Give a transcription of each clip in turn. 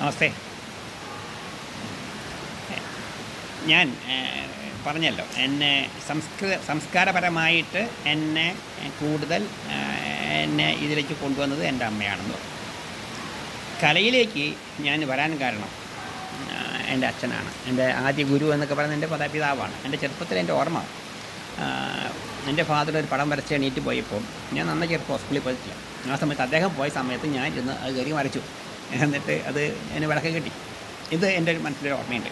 നമസ്തേ. ഞാൻ പറഞ്ഞല്ലോ എന്നെ സംസ്കൃത സംസ്കാരപരമായിട്ട് എന്നെ കൂടുതൽ എന്നെ ഇതിലേക്ക് കൊണ്ടുവന്നത് എന്റെ അമ്മയാണെന്ന് കലയിലേക്ക് ഞാൻ വരാൻ കാരണം എന്റെ അച്ഛനാണ്. എന്റെ ആദ്യ ഗുരു എന്നൊക്കെ പറയുന്നത് എന്റെ പദപിതാവാണ് എന്റെ ചെറുപ്പത്തിൽ എന്റെ ഓർമ്മ. എന്റെ ഫാദർ ഒരു പടം വരച്ച് എണീറ്റ് പോയപ്പോൾ ഞാൻ നന്നായി ചെറുപ്പം ഹോസ്പിറ്റലിൽ പോയിട്ടില്ല. ആ സമയത്ത് അദ്ദേഹം പോയ സമയത്ത് ഞാൻ ഇരുന്ന് അത് കയറി വരച്ചു എന്നിട്ട് അത് എന്നെ വിളക്ക് കിട്ടി. ഇത് എന്റെ ഒരു മനസ്സിലൊരു ഓർമ്മയുണ്ട്.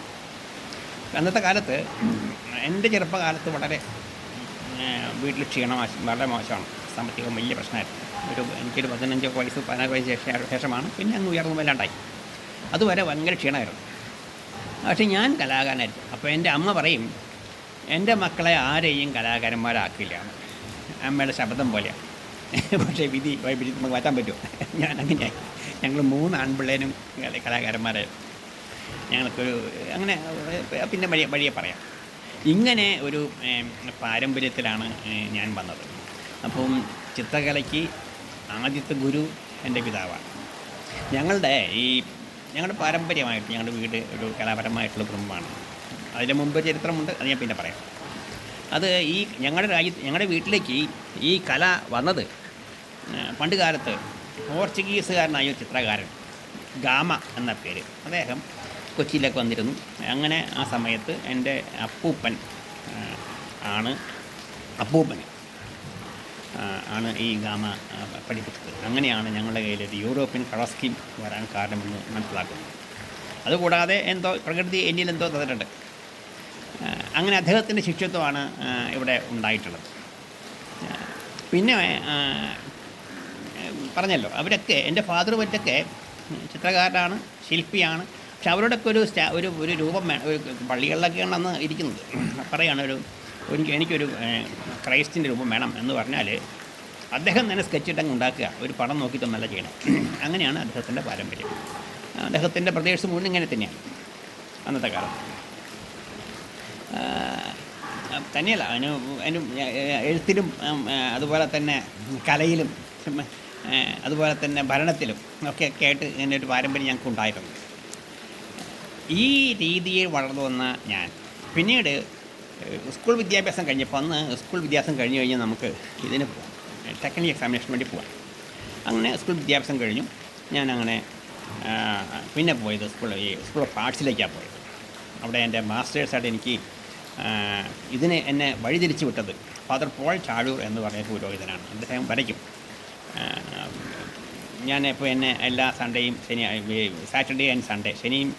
അന്നത്തെ കാലത്ത് എന്റെ ചെറുപ്പകാലത്ത് വളരെ വീട്ടിൽ ക്ഷീണം വളരെ മോശമാണ്. സാമ്പത്തികം വലിയ പ്രശ്നമായിരുന്നു. ഒരു എനിക്കൊരു പതിനഞ്ചോ വയസ്സ് പതിനാറ് വയസ്സ് ശേഷം- ശേഷമാണ് പിന്നെ അങ്ങ് ഉയർന്നു വല്ലാണ്ടായി അതുവരെ ഭയങ്കര ക്ഷീണമായിരുന്നു. പക്ഷേ ഞാൻ കലാകാരനായിരുന്നു. അപ്പോൾ എന്റെ അമ്മ പറയും എന്റെ മക്കളെ ആരെയും കലാകാരന്മാരാക്കില്ല. അമ്മയുടെ ശബ്ദം പോലെയാണ് പക്ഷേ വിധി വിധി നമുക്ക് മാറ്റാൻ പറ്റുമോ? ഞാൻ അങ്ങനെയായി. ഞങ്ങൾ മൂന്ന് ആൺപിള്ളേരും കല- കലാകാരന്മാരായിരുന്നു ഞങ്ങൾക്കൊരു അങ്ങനെ പിന്നെ വഴിയെ വഴിയെ പറയാം. ഇങ്ങനെ ഒരു പാരമ്പര്യത്തിലാണ് ഞാൻ വന്നത്. അപ്പം ചിത്രകലയ്ക്ക് ആദ്യത്തെ ഗുരു എന്റെ പിതാവാണ്. ഞങ്ങളുടെ ഈ ഞങ്ങളുടെ പാരമ്പര്യമായിട്ട് ഞങ്ങളുടെ വീട് ഒരു കലാപരമായിട്ടുള്ള കുടുംബമാണ്. അതിന് മുമ്പ് ചരിത്രമുണ്ട് അത് ഞാൻ പിന്നെ പറയാം. അത് ഈ ഞങ്ങളുടെ രാജ്യത്ത് ഞങ്ങളുടെ വീട്ടിലേക്ക് ഈ കല വന്നത് പണ്ട് കാലത്ത് പോർച്ചുഗീസുകാരനായ ചിത്രകാരൻ ഗാമ എന്ന പേര്. അദ്ദേഹം കൊച്ചിയിലേക്ക് വന്നിരുന്നു. അങ്ങനെ ആ സമയത്ത് എന്റെ അപ്പൂപ്പൻ ആണ് അപ്പൂപ്പൻ ആണ് ഈ ഗാമ പഠിപ്പിച്ചത്. അങ്ങനെയാണ് ഞങ്ങളുടെ കയ്യിൽ ഒരു യൂറോപ്യൻ കളർ സ്കീം വരാൻ കാരണമെന്ന് മനസ്സിലാക്കുന്നത്. അതുകൂടാതെ എന്തോ പ്രകൃതി എന്നിൽ എന്തോ തന്നിട്ടുണ്ട്. അങ്ങനെ അദ്ദേഹത്തിന്റെ ശിക്ഷത്വമാണ് ഇവിടെ ഉണ്ടായിട്ടുള്ളത്. പിന്നെ പറഞ്ഞല്ലോ. അവരൊക്കെ എന്റെ ഫാദർ പറ്റൊക്കെ ചിത്രകാരനാണ് ശില്പിയാണ്. പക്ഷെ അവരോടൊക്കെ ഒരു സ്റ്റാ ഒരു ഒരു രൂപം വേണം. ഒരു പള്ളികളിലൊക്കെയാണ് അന്ന് ഇരിക്കുന്നത്. പറയാണ് ഒരു എനിക്ക് എനിക്കൊരു ക്രൈസ്റ്റിന്റെ രൂപം വേണം എന്ന് പറഞ്ഞാൽ അദ്ദേഹം തന്നെ സ്കെച്ച് ഇട്ടങ്ങ് ഉണ്ടാക്കുക. ഒരു പടം നോക്കി തന്നല്ല ചെയ്യണം. അങ്ങനെയാണ് അദ്ദേഹത്തിന്റെ പാരമ്പര്യം. അദ്ദേഹത്തിന്റെ പ്രദേശം മുഴുവൻ ഇങ്ങനെ തന്നെയാണ് അന്നത്തെ കാലം. തന്നെയല്ല അതിന് അതിന് എഴുത്തിലും അതുപോലെ തന്നെ കലയിലും അതുപോലെ തന്നെ ഭരണത്തിലും ഒക്കെ ആയിട്ട് ഇങ്ങനെ ഒരു പാരമ്പര്യം ഞങ്ങൾക്ക് ഉണ്ടായിട്ടുണ്ട്. ഈ രീതിയിൽ വളർന്നു വന്ന ഞാൻ പിന്നീട് സ്കൂൾ വിദ്യാഭ്യാസം കഴിഞ്ഞപ്പോൾ അന്ന് സ്കൂൾ വിദ്യാഭ്യാസം കഴിഞ്ഞ് കഴിഞ്ഞാൽ നമുക്ക് ഇതിന് പോകാം ടെക്നിക്കൽ എക്സാമിനേഷന് വേണ്ടി പോകാം അങ്ങനെ സ്കൂൾ വിദ്യാഭ്യാസം കഴിഞ്ഞു. ഞാൻ അങ്ങനെ പിന്നെ പോയത് സ്കൂൾ ഈ സ്കൂൾ ഓഫ് ആർട്സിലേക്കാണ് പോയത്. അവിടെ എന്റെ മാസ്റ്റേഴ്സായിട്ട് എനിക്ക് ഇതിനെ എന്നെ വഴിതിരിച്ചു വിട്ടത് ഫാദർ പോൾ ചാഴൂർ എന്ന് പറയുന്ന പുരോഹിതനാണ്. അദ്ദേഹം വരയ്ക്കും. ഞാൻ ഇപ്പോൾ എന്നെ എല്ലാ സൺഡേയും ശനി സാറ്റർഡേ ആൻഡ് സൺഡേ ശനിയും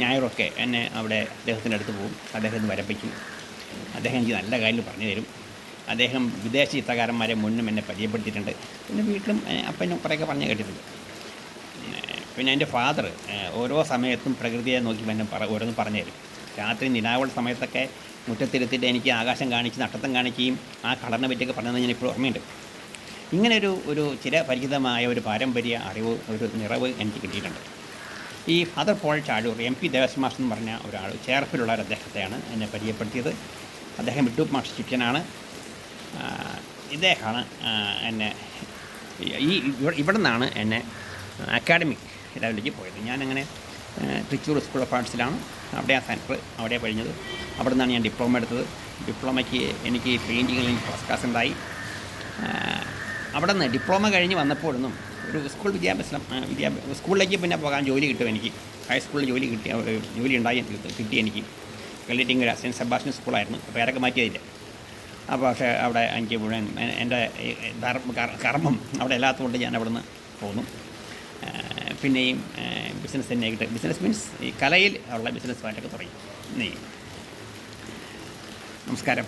ഞായറൊക്കെ എന്നെ അവിടെ അദ്ദേഹത്തിന്റെ അടുത്ത് പോകും. അദ്ദേഹത്തിന് വരപ്പിക്കും. അദ്ദേഹം എനിക്ക് നല്ല കാര്യം പറഞ്ഞു തരും. അദ്ദേഹം വിദേശ ചിത്രകാരന്മാരെ മുന്നും എന്നെ പരിചയപ്പെടുത്തിയിട്ടുണ്ട്. പിന്നെ വീട്ടിലും അപ്പനും കുറേയൊക്കെ പറഞ്ഞു കേട്ടിട്ടുണ്ട്. പിന്നെ എന്റെ ഫാദർ ഓരോ സമയത്തും പ്രകൃതിയെ നോക്കി എന്നെ പറ ഓരോന്ന് പറഞ്ഞു തരും. രാത്രി നിലാവുള്ള സമയത്തൊക്കെ മുറ്റത്തിരുത്തിയിട്ട് എനിക്ക് ആകാശം കാണിച്ച് നക്ഷത്രം കാണിക്കുകയും ആ കളറിനെ പറ്റിയൊക്കെ പറഞ്ഞത് ഞാൻ ഇപ്പോൾ ഓർമ്മയുണ്ട്. ഇങ്ങനെ ഒരു ചിരപരിചിതമായ ഒരു പാരമ്പര്യ അറിവ് ഒരു നിറവ് എനിക്ക് കിട്ടിയിട്ടുണ്ട്. ഈ father Paul Chazhoor M P master എന്ന് പറഞ്ഞ ഒരാൾ ചേർപ്പിലുള്ള ഒരു അദ്ദേഹത്തെയാണ് എന്നെ പരിചയപ്പെടുത്തിയത്. അദ്ദേഹം വിട്ടൂപ്പ് മാഷ് ആ, ഇദ്ദേഹമാണ് എന്നെ ഈ ഇവ- ഇവിടെ നിന്നാണ് എന്നെ അക്കാഡമിക് ലെവലിലേക്ക് പോയത്. ഞാനങ്ങനെ തൃശ്ശൂർ സ്കൂൾ ഓഫ് ആർട്സിലാണ് അവിടെ ആ സെന്റർ അവിടെ കഴിഞ്ഞത് അവിടെ നിന്നാണ് ഞാൻ ഡിപ്ലോമ എടുത്തത്. ഡിപ്ലോമയ്ക്ക് എനിക്ക് പെയിന്റിങ്ങിൽ ഫസ്റ്റ് ക്ലാസ് ഉണ്ടായി. അവിടെ നിന്ന് ഡിപ്ലോമ കഴിഞ്ഞ് വന്നപ്പോഴൊന്നും ഒരു സ്കൂൾ വിദ്യാഭ്യാസം വിദ്യാഭ്യാസ സ്കൂളിലേക്ക് പിന്നെ പോകാൻ ജോലി കിട്ടും എനിക്ക്. ഹൈസ്കൂളിൽ ജോലി കിട്ടി ജോലി ഉണ്ടായി കിട്ടി എനിക്ക്. കല്ലിറ്റിങ്കര സെന്റ് സെബാസ്റ്റ്യൻ സ്കൂളായിരുന്നു. പേരൊക്കെ മാറ്റിയതില്ല അപ്പോൾ പക്ഷേ അവിടെ എനിക്ക് മുഴുവൻ എന്റെ കർമ്മം അവിടെ ഇല്ലാത്തതുകൊണ്ട് ഞാൻ അവിടെ നിന്ന് പോന്നു പിന്നെയും ബിസിനസ് തന്നെ കിട്ടും ബിസിനസ് മീൻസ് ഈ കലയിൽ ഉള്ള ബിസിനസ്സുമായിട്ടൊക്കെ തുടങ്ങി. നമസ്കാരം.